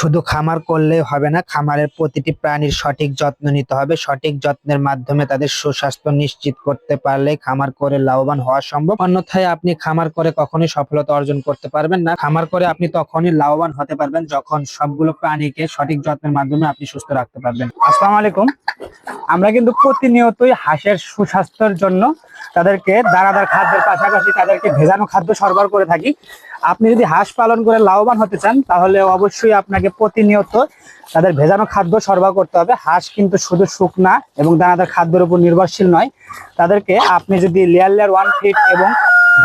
শুধু খামার করলে হবে না, খামারের প্রতিটি প্রাণীর সঠিক যত্ন নিতে হবে। সঠিক যত্নের মাধ্যমে তাদের সুস্বাস্থ্য নিশ্চিত করতে পারলে খামার করে লাভবান হওয়া সম্ভব। অন্যথায় আপনি খামার করে কখনোই সফলতা অর্জন করতে পারবেন না। খামার করে আপনি তখনই লাভবান হতে পারবেন যখন সবগুলো প্রাণীকে সঠিক যত্নের মাধ্যমে আপনি সুস্থ রাখতে পারবেন। আসসালামু আলাইকুম। আমরা কিন্তু প্রতিনিয়তই হাঁসের সুস্বাস্থ্যের জন্য তাদেরকে দানাদার খাদ্যের পাশাপাশি তাদেরকে ভেজানো খাদ্য সরবরাহ করে থাকি। আপনি যদি হাঁস পালন করে লাভবান হতে চান, তাহলে অবশ্যই আপনাকে প্রতিনিয়ত তাদের ভেজানো খাদ্য সরবরাহ করতে হবে। হাঁস কিন্তু শুধু শুকনা এবং দানাদার খাদ্যের উপর নির্ভরশীল নয়। তাদেরকে আপনি যদি লেয়ার লেয়ার ওয়ান ফিট এবং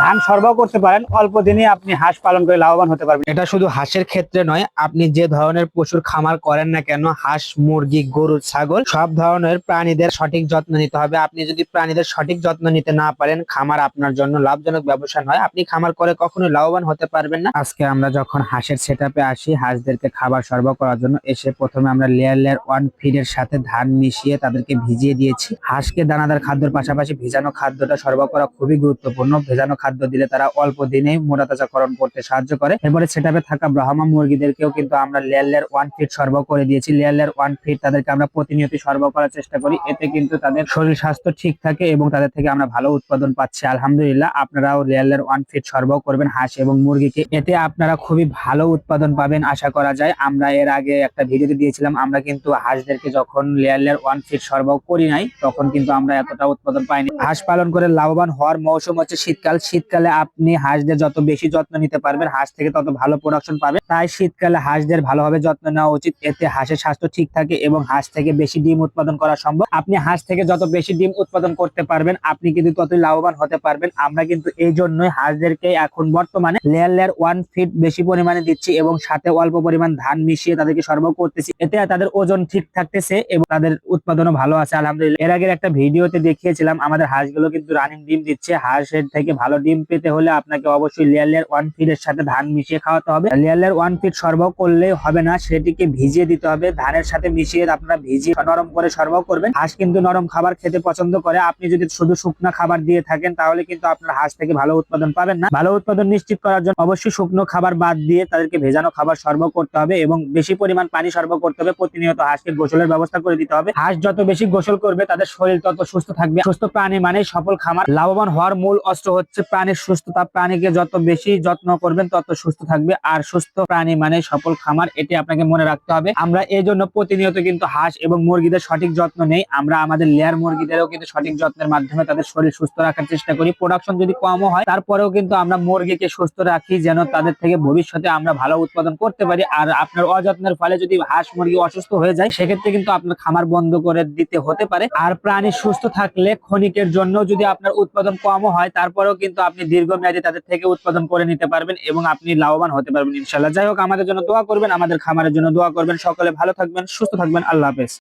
ধান সরবরাহ করতে পারেন, অল্প দিনে আপনি হাঁস পালন করে লাভবান হতে পারবেন। এটা শুধু হাঁসের ক্ষেত্রে নয়, আপনি যে ধরনের পশুর খামার করেন না কেন, হাঁস, মুরগি, গরু, ছাগল, সব ধরনের প্রাণীদের সঠিক যত্ন নিতে হবে। আপনি যদি প্রাণীদের সঠিক যত্ন নিতে না পারেন, খামার আপনার জন্য লাভজনক ব্যবসা নয়। আপনি খামার করে কখনো লাভবান হতে পারবেন না। আজকে আমরা যখন হাঁসের সেট আসি, হাঁসদেরকে খাবার সরবরাহ করার জন্য, এসে প্রথমে আমরা লেয়ার লেয়ার ওয়ান ফিডের সাথে ধান মিশিয়ে তাদেরকে ভিজিয়ে দিয়েছি। হাঁসকে দানাদার খাদ্যের পাশাপাশি ভেজানো খাদ্যটা সরবরাহ করা খুবই গুরুত্বপূর্ণ। ভেজানো খাদ্য দিলে তারা অল্প দিনেই মোটা তাজাকরণ করতে সাহায্য করে। এরপরে সেটাপে থাকা ব্রাহ্মা মুরগিদেরকেও কিন্তু আমরা লেয়ার ওয়ান ফিট সরবরাহ করে দিয়েছি। লেয়ার ওয়ান ফিট তাদেরকে আমরা প্রতিনিয়ত সরবরাহ করার চেষ্টা করি। এতে কিন্তু তাদের শরীর স্বাস্থ্য ঠিক থাকে এবং তাদের থেকে আমরা ভালো উৎপাদন পাচ্ছি। আলহামদুলিল্লাহ, আপনারাও লেয়ার ওয়ান ফিট সরবরাহ করবেন হাঁস এবং মুরগিকে। এতে আপনারা খুবই ভালো উৎপাদন পাবেন, আশা করা যায়। আমরা এর আগে একটা ভিডিওতে দিয়েছিলাম, আমরা কিন্তু হাঁসদেরকে যখন লেয়ার লেয়ার ওয়ান ফিট সরবরাহ করি নাই, তখন কিন্তু আমরা এতটা উৎপাদন পাইনি। হাঁস পালন করে লাভবান হওয়ার মৌসুম হচ্ছে শীতকাল। শীতকালে আপনি হাঁসদের যত বেশি যত্ন নিতে পারবেন, হাঁস থেকে তত ভালো প্রোডাকশন পাবেন। তাই শীতকালে হাঁসদের ভালোভাবে যত্ন নেওয়া উচিত। এতে হাঁসের স্বাস্থ্য ঠিক থাকে এবং হাঁস থেকে বেশি ডিম উৎপাদন করা সম্ভব। আপনি হাঁস থেকে যত বেশি ডিম উৎপাদন করতে পারবেন, আপনি কিন্তু ততই লাভবান হতে পারবেন। আমরা কিন্তু এই জন্যই হাঁসদেরকে এখন বর্তমানে লেয়ার লেয়ার ওয়ান ফিট বেশি পরিমাণে দিচ্ছি এবং সাথে অল্প পরিমাণ ধান মিশিয়ে তাদেরকে সরবরাহ করতেছি। এতে তাদের ওজন ঠিক থাকতেছে এবং তাদের উৎপাদনও ভালো আছে, আলহামদুলিল্লাহ। এর আগের একটা ভিডিওতে দেখিয়েছিলাম, আমাদের হাঁসগুলো কিন্তু রানিং ডিম দিচ্ছে। হাঁসের থেকে ভালো ডিম পেতে হলে আপনাকে অবশ্যই লেয়ার লেয়ার ওয়ান ফিট এর সাথে ধান মিশিয়ে খাওয়াতে হবে। লেয়ার লেয়ার ওয়ান ফিট সরবরাহ করলে হবে না, সেটিকে ভিজিয়ে দিতে হবে। ধানের সাথে মিশিয়ে আপনারা ভিজিয়ে নরম করে সরবরাহ করবেন। হাঁস কিন্তু নরম খাবার খেতে পছন্দ করে। আপনি যদি শুধু শুকনো খাবার দিয়ে থাকেন, তাহলে কিন্তু আপনার হাঁস থেকে ভালো উৎপাদন পাবেন না। ভালো উৎপাদন নিশ্চিত করার জন্য অবশ্যই শুকনো খাবার বাদ দিয়ে তাদেরকে ভেজানো খাবার সরবরাহ করতে হবে এবং বেশি পরিমাণ পানি সরবরাহ করতে হবে। প্রতিনিয়ত হাঁসকে গোসলের ব্যবস্থা করে দিতে হবে। হাঁস যত বেশি গোসল করবে, তাদের শরীর তত সুস্থ থাকবে। সুস্থ প্রাণী মানে সফল খামার। লাভবান হওয়ার মূল অস্ত্র হচ্ছে প্রাণীর সুস্থতা প্রাণীকে যত বেশি যত্ন করবেন, তত সুস্থ থাকবে। আর সুস্থ প্রাণী মানে সফল খামার, এটি আপনাকে মনে রাখতে হবে। আমরা এই জন্য প্রতিনিয়ত কিন্তু হাঁস এবং মুরগিদের সঠিক যত্ন নেই। আমরা আমাদের লেয়ার মুরগিদেরও কিন্তু সঠিক যত্নের মাধ্যমে তাদের শরীর সুস্থ রাখার চেষ্টা করি। প্রোডাকশন যদি কমও হয়, তারপরেও কিন্তু আমরা মুরগিকে সুস্থ রাখি, যেন তাদের থেকে ভবিষ্যতে আমরা ভালো উৎপাদন করতে পারি। আর আপনার অযত্নের ফলে যদি হাঁস মুরগি অসুস্থ হয়ে যায়, সেক্ষেত্রে কিন্তু আপনার খামার বন্ধ করে দিতে হতে পারে। আর প্রাণী সুস্থ থাকলে ক্ষণিকের জন্য যদি আপনার উৎপাদন কমও হয়, তারপরেও কিন্তু আপনি দীর্ঘমেয়াদী তাদের থেকে উৎপাদন করে নিতে পারবেন এবং আপনি লাভবান হতে পারবেন ইনশাল্লাহ যাই হোক, আমাদের জন্য দোয়া করবেন, আমাদের খামারের জন্য দোয়া করবেন। সকলে ভালো থাকবেন, সুস্থ থাকবেন। আল্লাহ হাফেজ।